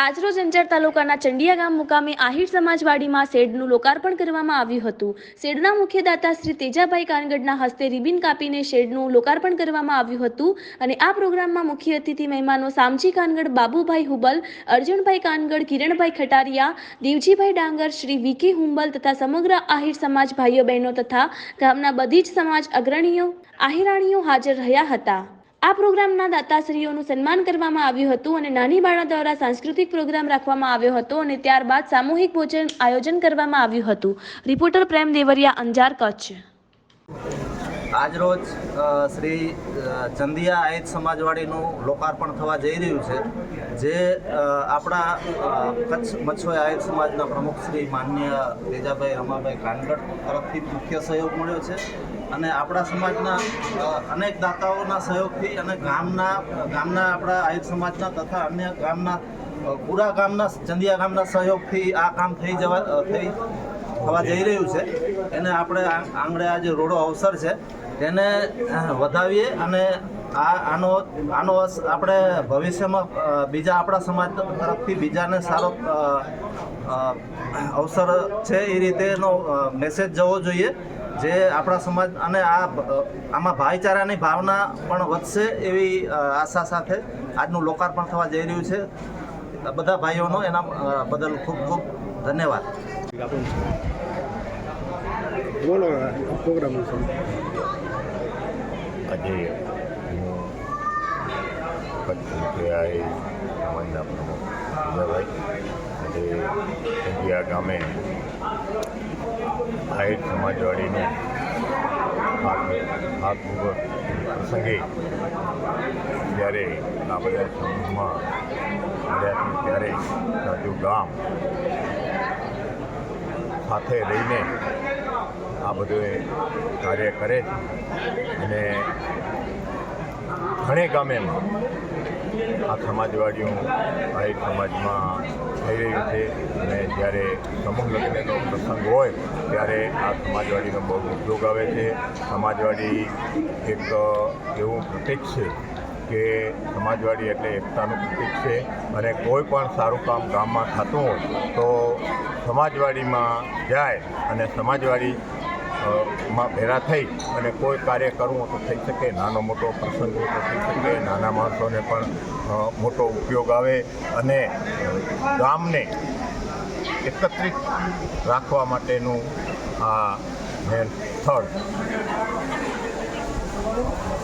આજરોજ અંજાર તાલુકાના ચંડિયા ગામ મુકામે આહિર સમાજવાડીમાં શેડનું લોકાર્પણ કરવામાં આવ્યું હતું. શેડના મુખ્ય દાતા શ્રી તેજાભાઈ કાનગડના હસ્તે રિબિન કાપીને શેડનું લોકાર્પણ કરવામાં આવ્યું હતું અને આ પ્રોગ્રામમાં મુખ્ય અતિથિ મહેમાનો સામજી કાનગડ, બાબુભાઈ હુબલ, અર્જુનભાઈ કાનગડ, કિરણભાઈ ખટારિયા, દેવજીભાઈ ડાંગર, શ્રી વિકી હુંબલ તથા સમગ્ર આહિર સમાજ ભાઈઓ બહેનો તથા ગામના બધી જ સમાજ અગ્રણીઓ, આહિરાણીઓ હાજર રહ્યા હતા. આ પ્રોગ્રામના દાતાશ્રીઓનું સન્માન કરવામાં આવ્યું હતું અને નાની બાળા દ્વારા સાંસ્કૃતિક પ્રોગ્રામ રાખવામાં આવ્યો હતો અને ત્યારબાદ સામૂહિક ભોજન આયોજન કરવામાં આવ્યું હતું. રિપોર્ટર પ્રેમ દેવરિયા અંજાર કચ્છ. આજરોજ શ્રી ચંદિયા આહિત સમાજવાડીનું લોકાર્પણ થવા જઈ રહ્યું છે, જે આપણા કચ્છ મચ્છોઈ આહિત સમાજના પ્રમુખ શ્રી માન્ય તેજાભાઈ રમાભાઈ કાનગડ તરફથી મુખ્ય સહયોગ મળ્યો છે અને આપણા સમાજના અનેક દાતાઓના સહયોગથી અને ગામના ગામના આપણા આહિત સમાજના તથા અન્ય ગામના પૂરા ગામના, ચંદિયા ગામના સહયોગથી આ કામ થઈ જવા થઈ થવા જઈ રહ્યું છે. એને આપણે આંગળે આજે રોડો અવસર છે. તેને વધાવીએ અને આ, આનો આનો આપણે ભવિષ્યમાં બીજા આપણા સમાજ તરફથી બીજાને સારો અવસર છે એ રીતેનો મેસેજ જવો જોઈએ, જે આપણા સમાજ અને આ આમાં ભાઈચારાની ભાવના પણ વધશે એવી આશા સાથે આજનું લોકાર્પણ થવા જઈ રહ્યું છે. બધા ભાઈઓનો એના બદલ ખૂબ ખૂબ ધન્યવાદ. બોલો પ્રોગ્રામ આજે મુખ્યાએ સમાજના પ્રમુખ વિજયભાઈ આજે ચંદિયા ગામે આહિર સમાજવાડીનું હાથ પ્રસંગે જ્યારે આ બધા સમૂહમાં ત્યારે સાચું ગામ સાથે રહીને આ બધું કાર્ય કરે અને ઘણે ગામે આ સમાજવાડીઓ ભાઈ સમાજમાં થઈ રહ્યું છે. અને જ્યારે સમૂહ લગ્નનો પ્રસંગ હોય, ત્યારે આ સમાજવાડીનો બહુ ઉપયોગ આવે છે. સમાજવાડી એક એવું પ્રતિક છે કે સમાજવાડી એટલે એકતાનું પ્રતીક છે અને કોઈ પણ સારું કામ ગામમાં થતું હોય તો સમાજવાડીમાં જાય અને સમાજવાડી માં ભેરા થઈ અને કોઈ કાર્ય કરવું તો થઈ શકે. નાનો મોટો પ્રસંગ તો થઈ શકે. નાના માણસોને પણ મોટો ઉપયોગ આવે અને ગામને એકત્રિત રાખવા માટેનું આ મેન સ્થળ.